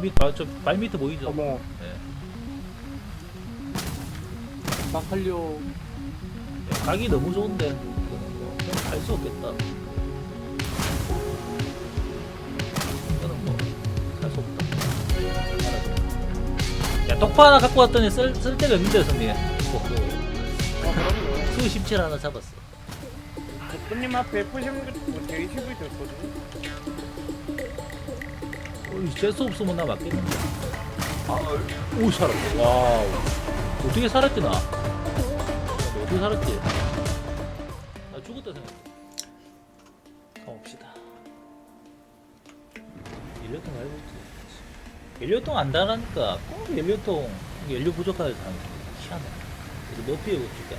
밑, 아, 저발 밑에 보이죠? 어머 예. 막걸려 야, 각이 너무 좋은데 뭐, 갈수 없겠다. 이거는 뭐살수 없다. 야 독파 하나 갖고 왔더니 쓸, 쓸 데가 없는데. 뭐, 아 그럼요 수17 하나 잡았어. 대표님 앞에 F16 뭐 J10이 됐거든요 재수 없으면 나 맞겠는데. 아, 오 살았다. 와우. 어떻게 살았지 나? 어떻게 살았지? 나 죽었다 생각해. 가봅시다. 1년동 알고 있지. 1년 동 안다라니까 꼭 1년 동 연료 부족하다 하는 희한해. 그래서 몇 피해 줄게.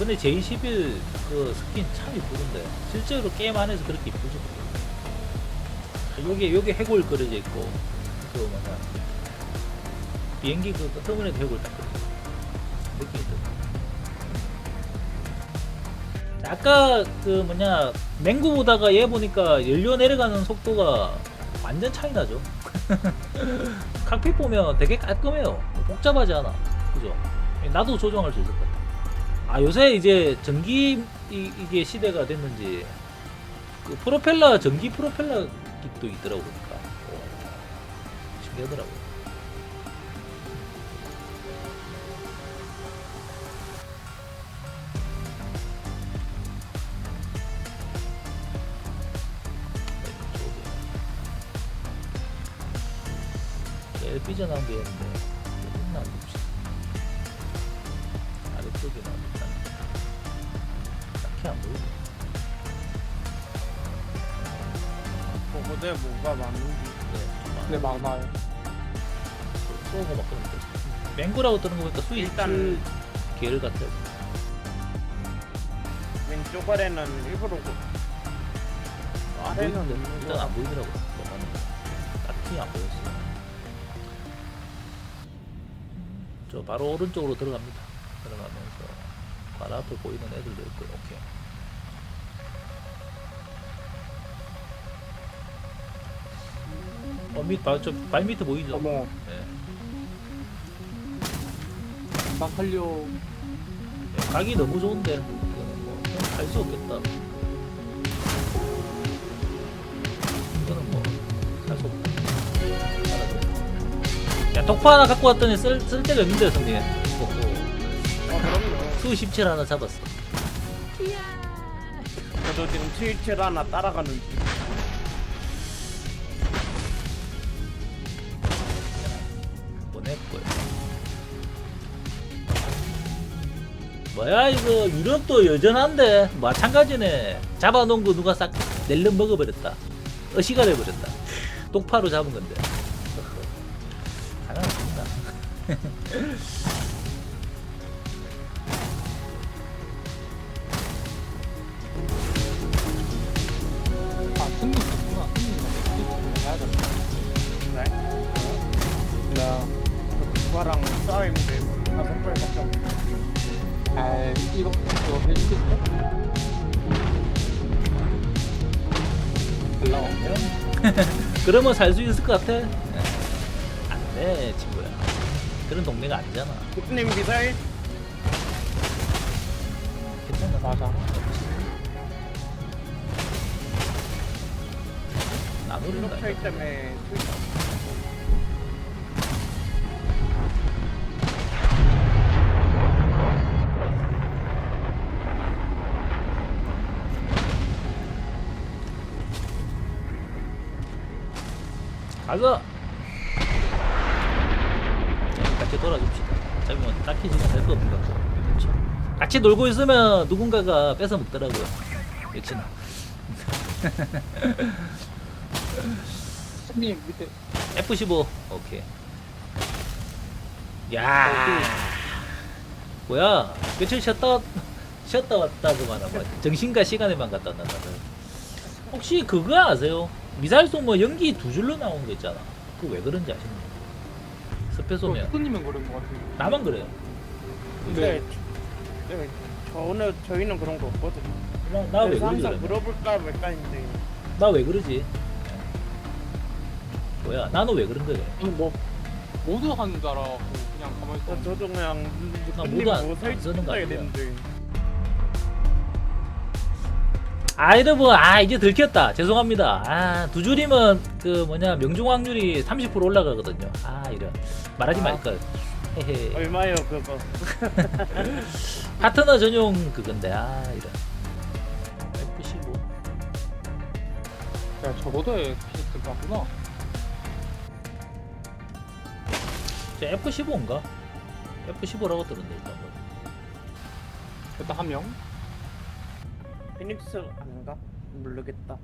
이번에 J11 그 스킨 참 이쁘던데. 실제로 게임 안에서 그렇게 이쁘죠 아, 요게 요게 해골 그려져 있고 그 뭐냐. 비행기 그 터미널 해골 딱 그려져. 느낌이 들 아까 그 뭐냐 맹구 보다가 얘 보니까 연료 내려가는 속도가 완전 차이 나죠? 칵핏 보면 되게 깔끔해요. 복잡하지 않아? 그죠? 나도 조정할 수 있을 것같 아아 요새 이제 전기 이, 이게 시대가 됐는지 그 프로펠러 전기 프로펠러 기도 있더라고 보니까. 어, 신기하더라고. 게 있는데 있나 봅시다. 아래쪽에 나 딱히 안 보이네 그거대 뭐가 맞는지 네, 네 많아요. 쏘고 막 그러는데. 맹구라고 뜨는 거 보니까 스위치 일단- 계열 같아요. 왼쪽 아래는 일부러 그- 안 아래는 보이는데 없는 일단 거. 안 보이더라고 뭐가는 딱히 안 보였어요. 음, 저 바로 오른쪽으로 들어갑니다 바로 앞에 보이는 애들도 있고 오케이 어, 밑, 발, 저, 발 밑에 보이죠? 어머 네. 막걸려 야, 각이 너무 좋은데 이거는 뭐 갈수 없겠다 이거는 뭐살수 없다 알아서. 야 독파 하나 갖고 왔더니 쓸, 쓸 데가 뭐, 뭐, 아 그럼요 수17 하나 잡았어. 저도 지금 77 하나 따라가는 중. 보냈고요. 뭐야 이거. 유럽도 여전한데. 마찬가지네. 잡아놓은 거 누가 싹 낼름 먹어버렸다. 어시가 돼버렸다. 똑파로 잡은 건데. 가능합니다 올라오면? 그러면 살 수 있을 것 같아. 안 돼 친구야. 그런 동네가 아니잖아. 대표님 미사일? 괜찮아 맞아. 나누린다 이렇게 때문에 트위터 자, 같이 돌아줍시다. 어차피 뭐 딱히 지금 할거 없는 것 같고. 그렇죠. 같이 놀고 있으면 누군가가 뺏어 먹더라고요. 역시나. 승리 밑에. F15. 오케이. 야. 뭐야? 며칠 쉬었다 쉬었다 왔다 그만 아마 정신과 시간에만 갔다 왔나 나는 혹시 그거 아세요? 미사일 쏘면 연기 두 줄로 나오는 거 있잖아. 그거 왜 그런지 아십니까? 스페 쏘면 푸드님은 그런 것 같아요. 나만 그래요. 근데 네, 저는 저희는 그런 거 없거든요. 나 왜 그래서 그러지? 항상 그러면? 물어볼까 말까인데 나 왜 그러지? 뭐야? 나는 왜 그런 거야? 아니 뭐 모두 하는 줄 알아갖고 그냥 가만히 어, 있어. 저도 그냥 나 누님 모두 안- 뭐안 쓰는 거? 되는데 아 여러분 아 이제 들켰다 죄송합니다 아두 줄이면 그 뭐냐 명중 확률이 30% 올라가거든요 아 이런 말하지 아. 말걸 헤헤 얼마요 그거? 파트너 전용 그건데 아 이런 F15 야 저보다의 피스트 같구나. 저 F15인가? F15라고 들었는데 일단 뭐. 일단 한 명. 피닉스 아닌가? 모르겠다.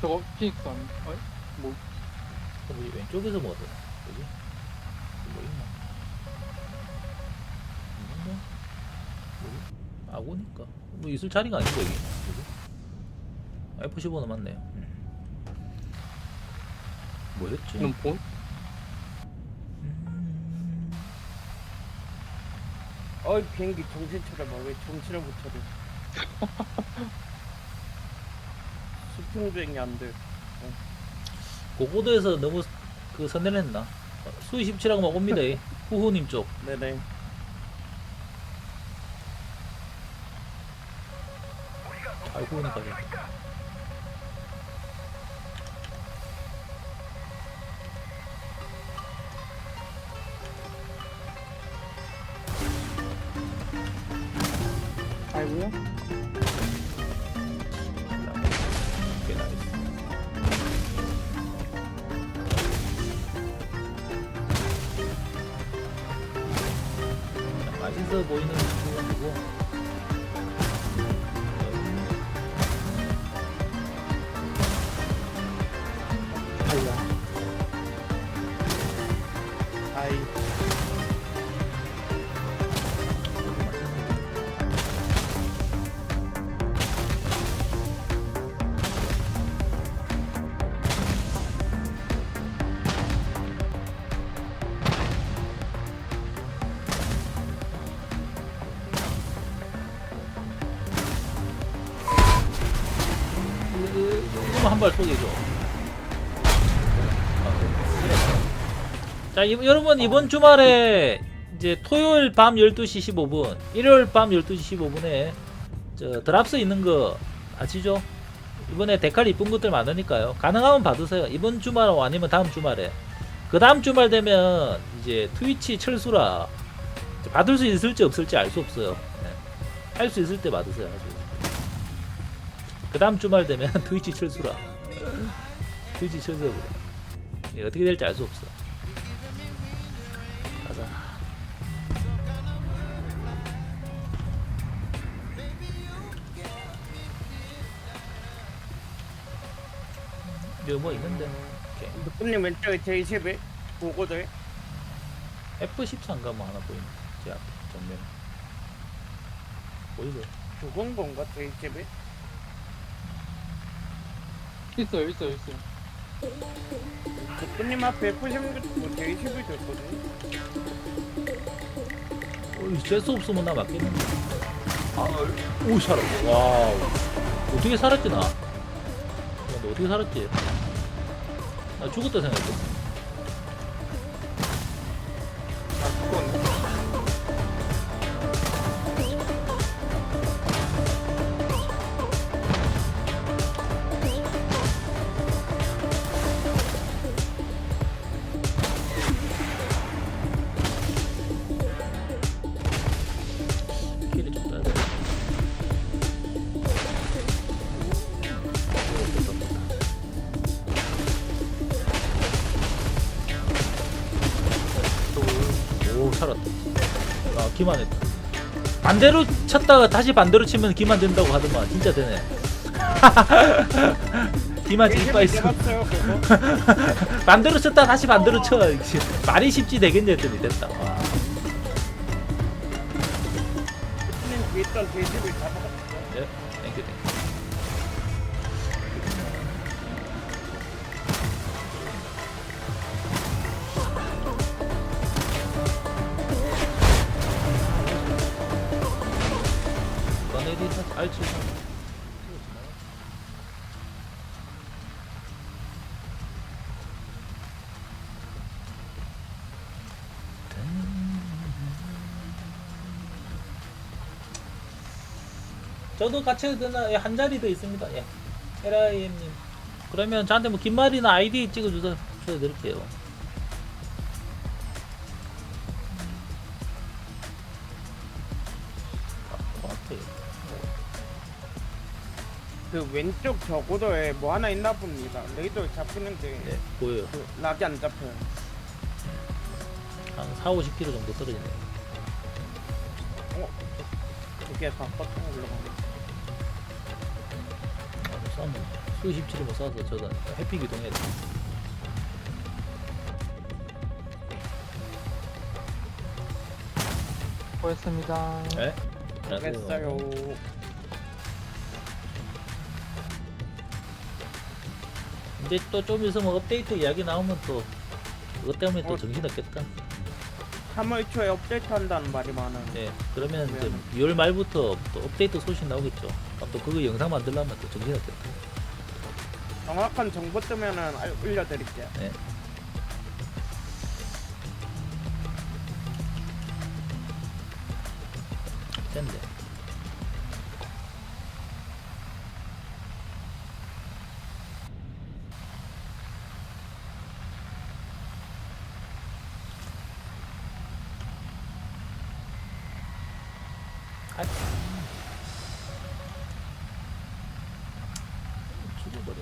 저거 피닉스 아니? 어이? 뭐저 뭐지 왼쪽에서 뭐 하더라 뭐지? 뭐 있나? 있는가? 뭐지? 아고니까 뭐 있을 자리가 아닌데 여기 뭐지? F15는 맞네요 음. 뭐였지? 넌 본? 음. 어이 비행기 정신 차려 봐 왜 정신을 못 차려? 수평 주행이 안 돼. 고고도에서 너무 그 수위 17하고 막 옵니다. 이. 후후님 쪽. 네네. 아이 후후님까 부분이고. 한발 쏘게줘. 자, 이, 여러분 이번 주말에 이제 토요일 밤 12시 15분, 일요일 밤 12시 15분에 저 드랍스 있는 거 아시죠? 이번에 데칼 이쁜 것들 많으니까요. 가능하면 받으세요. 이번 주말 아니면 다음 주말에. 그 다음 주말 되면 이제 트위치 철수라 받을 수 있을지 없을지 알 수 없어요. 할수 있을 때 받으세요. 그 다음 주말 되면 트위치 철수라. 트위치 철수라. 예, 어떻게 될지 알 수 없어. 가자. 여기 뭐 있는데? 오케이. 누님 왼쪽에 J11 보고들 F13가 뭐 하나 보이네. 제 앞에 정면. 보이죠? 죽은 건가 J11? 있어요, 있어요, 있어요. 누님 앞에 F16 뭐 J11도 있거든요. 어, 재수 없으면 나 맞겠는데. 아, 오, 살았어. 와우. 어떻게 살았지, 나? 야, 너 어떻게 살았지? 나 죽었다 생각했어. 기만 했다. 반대로 쳤다가 다시 반대로 치면 기만 된다고 하더만. 진짜 되네. 기만 진빠 있어. 반대로 쳤다 다시 반대로 쳐. 말이 쉽지 되겠네 했더니 됐다. 와. 누님 뒤에 있던 J11 잡아갔어. 예, 땡큐 땡큐. 사 알지 저도 같이 해도 되나? 예, 한 자리 더 있습니다. 예. LIM님. 그러면 저한테 뭐 긴말이나 아이디 찍어주세요. 드릴게요. 그 왼쪽 저고도에 뭐 하나 있나 봅니다. 레이더 잡히는데 네, 보여요. 그 락이 안 잡혀요. 한 4, 50km 정도 떨어지네요. 어? 이게 다 버튼 올라가네. 아, 싸면 수십 치를 못 쏴서 저도 해피 기동해야 돼. 수고했습니다. 네. 알겠어요. 이제 또 좀 있으면 업데이트 이야기 나오면 또 그것 때문에 또 어. 정신 없겠다. 3월 초에 업데이트 한다는 말이 많아요. 네. 그러면 이제 그러면- 6월 말부터 또 업데이트 소식 나오겠죠. 그럼 또 그거 영상 만들려면 또 정신 없겠다. 정확한 정보 뜨면은 알- 올려드릴게요. 네. 센데. 아, 죽어버려.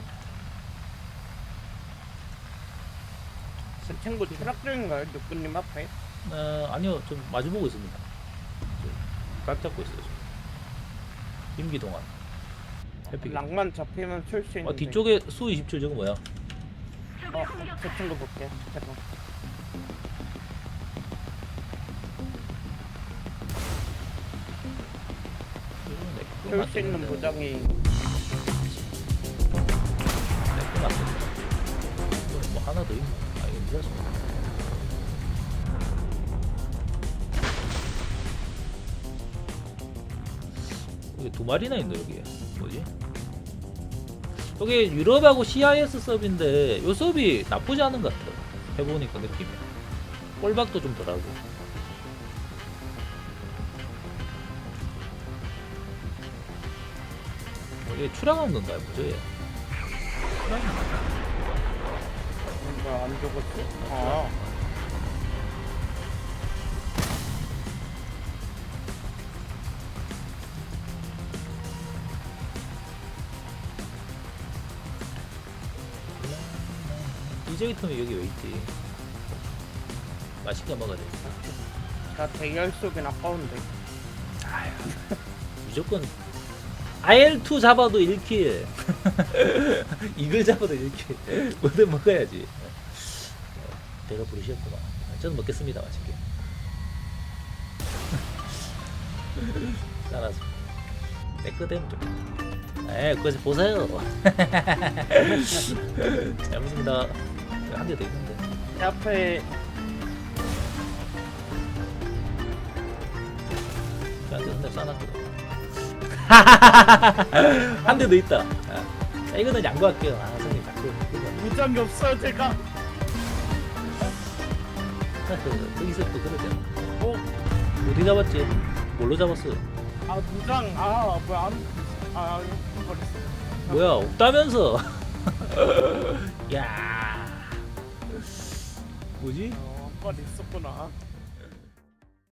그 친구 추락 중인가요? 누구님 앞에? 어, 아니요, 좀 마주보고 있습니다. 저, 각 잡고 있어요. 지금. 임기 동안. 해피기. 락만 잡히면 출수 있는데. 어, 뒤쪽에 수 27 저거 뭐야? 어, 저 친구 볼게. 잠깐. 출수 있는 보장이 내거 맞는데. 뭐 하나 더 있나? 저거. 여기 두 마리나 있네 여기. 뭐지? 여기 유럽하고 CIS 서브인데 요 서브이 나쁘지 않은 것 같아. 해보니까 느낌이. 꼴박도 좀 덜하고. 이게 추락한 건가요? 뭐죠? 얘? 추락한 건가? 뭔 가안 죽었어? 아, DJ 톰이 여기 왜 있지? 맛있게 먹어야 돼. 나 대열 속엔 아까운데. 아휴, 무조건 IL2 잡아도 1킬. 이걸 잡아도 1킬. 뭐든 먹어야지. 어, 배가 부르셨구만. 저는 먹겠습니다, 맛있게. 알아서. 내거 되면 좀. 에이, 그거 보세요. 잘 먹습니다. 한대더 있는데. 제 앞에 저한테 한대 쏴놨거든. 한대더 있다. 아, 자, 이거는 양보할게요. 아, 선생님 자꾸. 무장이 없어요, 제가. 그, 거기서 또 그러잖아. 어, 어디 잡았지? 뭘로 잡았어? 아, 무장. 아, 뭐야, 안. 아, 버렸어. 뭐야, 없다면서? 야 뭐지? 어, 한번 있었구나.